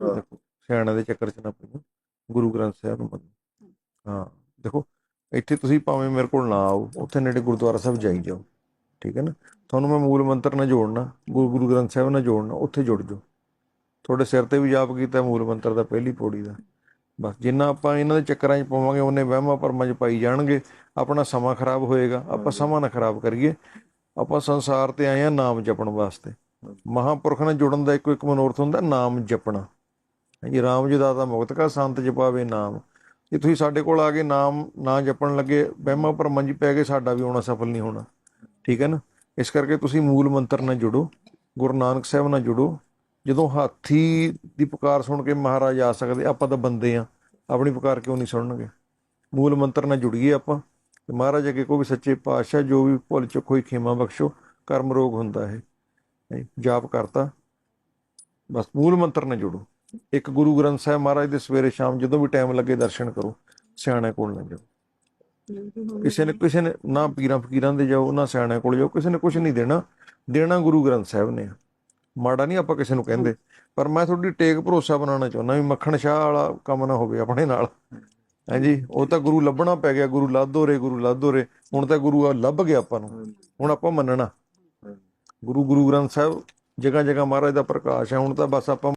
ਦੇਖੋ ਸਿਆਣਿਆਂ ਦੇ ਚੱਕਰ 'ਚ ਨਾ ਪਈਓ ਗੁਰੂ ਗ੍ਰੰਥ ਸਾਹਿਬ ਨੂੰ ਮੰਨੋ। ਹਾਂ ਦੇਖੋ ਇੱਥੇ ਤੁਸੀਂ ਭਾਵੇਂ ਮੇਰੇ ਕੋਲ ਨਾ ਆਓ ਉੱਥੇ ਨੇੜੇ ਗੁਰਦੁਆਰਾ ਸਾਹਿਬ ਜਾਈ ਜਾਓ ਠੀਕ ਹੈ ਨਾ? ਤੁਹਾਨੂੰ ਮੈਂ ਮੂਲ ਮੰਤਰ ਨਾਲ ਜੋੜਨਾ ਗੁਰੂ ਗੁਰੂ ਗ੍ਰੰਥ ਸਾਹਿਬ ਨਾਲ ਜੋੜਨਾ ਉੱਥੇ ਜੁੜ ਜਾਓ। ਤੁਹਾਡੇ ਸਿਰ ਤੇ ਵੀ ਜਾਪ ਕੀਤਾ ਮੂਲ ਮੰਤਰ ਦਾ ਪਹਿਲੀ ਪੌੜੀ ਦਾ। ਬਸ ਜਿੰਨਾ ਆਪਾਂ ਇਹਨਾਂ ਦੇ ਚੱਕਰਾਂ 'ਚ ਪਾਵਾਂਗੇ ਉਹਨੇ ਵਹਿਮਾਂ ਭਰਮਾਂ 'ਚ ਪਾਈ ਜਾਣਗੇ ਆਪਣਾ ਸਮਾਂ ਖਰਾਬ ਹੋਏਗਾ। ਆਪਾਂ ਸਮਾਂ ਨਾ ਖਰਾਬ ਕਰੀਏ। ਆਪਾਂ ਸੰਸਾਰ ਤੇ ਆਏ ਆ ਨਾਮ ਜਪਣ ਵਾਸਤੇ। ਮਹਾਪੁਰਖ ਨਾਲ ਜੁੜਨ ਦਾ ਇੱਕੋ ਇੱਕ ਮਨੋਰਥ ਹੁੰਦਾ, ਨਾਮ ਜਪਣਾ। ਜੀ ਰਾਮ ਜੀ ਦਾਤਾ ਮੁਕਤ ਕਾ, ਸੰਤ ਜਪਾਵੇ ਨਾਮ। ਜੇ ਤੁਸੀਂ ਸਾਡੇ ਕੋਲ ਆ ਕੇ ਨਾਮ ਨਾ ਜਪਣ ਲੱਗੇ, ਵਹਿਮਾਂ ਭਰਮਾਂ ਜੀ ਪੈ ਕੇ ਸਾਡਾ ਵੀ ਆਉਣਾ ਸਫਲ ਨਹੀਂ ਹੋਣਾ। ਠੀਕ ਹੈ ਨਾ? ਇਸ ਕਰਕੇ ਤੁਸੀਂ ਮੂਲ ਮੰਤਰ ਨਾਲ ਜੁੜੋ, ਗੁਰੂ ਨਾਨਕ ਸਾਹਿਬ ਨਾਲ ਜੁੜੋ। ਜਦੋਂ ਹਾਥੀ ਦੀ ਪੁਕਾਰ ਸੁਣ ਕੇ ਮਹਾਰਾਜ ਆ ਸਕਦੇ, ਆਪਾਂ ਤਾਂ ਬੰਦੇ ਆ, ਆਪਣੀ ਪੁਕਾਰ ਕਿਉਂ ਨਹੀਂ ਸੁਣਨਗੇ? ਮੂਲ ਮੰਤਰ ਨਾਲ ਜੁੜੀਏ ਆਪਾਂ, ਤੇ ਮਹਾਰਾਜ ਅੱਗੇ ਕੋਈ ਸੱਚੇ ਪਾਤਸ਼ਾਹ, ਜੋ ਵੀ ਭੁੱਲ ਚੁੱਕ ਹੋਈ ਖੇਮਾ ਬਖਸ਼ੋ, ਕਰਮ ਰੋਗ ਹੁੰਦਾ ਹੈ ਜਾਪ ਕਰਤਾ। ਬਸ ਮੂਲ ਮੰਤਰ ਨਾਲ ਜੁੜੋ। ਇੱਕ ਗੁਰੂ ਗ੍ਰੰਥ ਸਾਹਿਬ ਮਹਾਰਾਜ ਦੇ ਸਵੇਰੇ ਸ਼ਾਮ ਜਦੋਂ ਵੀ ਟਾਈਮ ਲੱਗੇ ਦਰਸ਼ਨ ਕਰੋ ਸਿਆਣੇ ਕੋਲ ਨਾ ਜਾਓ। ਕਿਸੇ ਨੇ ਕਿਸੇ ਨੇ ਨਾ ਪੀਰਾਂ ਫਕੀਰਾਂ ਦੇ ਜਾਓ, ਨਾ ਸਿਆਣਿਆਂ ਕੋਲ ਜਾਓ, ਕਿਸੇ ਨੇ ਕੁਝ ਨਹੀਂ ਦੇਣਾ। ਦੇਣਾ ਗੁਰੂ ਗ੍ਰੰਥ ਸਾਹਿਬ ਨੇ। ਮਾੜਾ ਨਹੀਂ ਆਪਾਂ ਕਿਸੇ ਨੂੰ ਕਹਿੰਦੇ, ਪਰ ਮੈਂ ਤੁਹਾਡੀ ਟੇਕ ਭਰੋਸਾ ਬਣਾਉਣਾ ਚਾਹੁੰਦਾ ਵੀ ਮੱਖਣ ਸ਼ਾਹ ਵਾਲਾ ਕੰਮ ਨਾ ਹੋਵੇ ਆਪਣੇ ਨਾਲ। ਹਾਂਜੀ, ਉਹ ਤਾਂ ਗੁਰੂ ਲੱਭਣਾ ਪੈ ਗਿਆ, ਗੁਰੂ ਲਾਧੋ ਰੇ ਗੁਰੂ ਲਾਧੋ ਰੇ ਹੁਣ ਤਾਂ ਗੁਰੂ ਆ, ਲੱਭ ਗਿਆ ਆਪਾਂ ਨੂੰ। ਹੁਣ ਆਪਾਂ ਮੰਨਣਾ। ਗੁਰੂ ਗੁਰੂ ਗ੍ਰੰਥ ਸਾਹਿਬ ਜਗ੍ਹਾ ਜਗ੍ਹਾ ਮਹਾਰਾਜ ਦਾ ਪ੍ਰਕਾਸ਼ ਹੈ। ਹੁਣ ਤਾਂ ਬਸ ਆਪਾਂ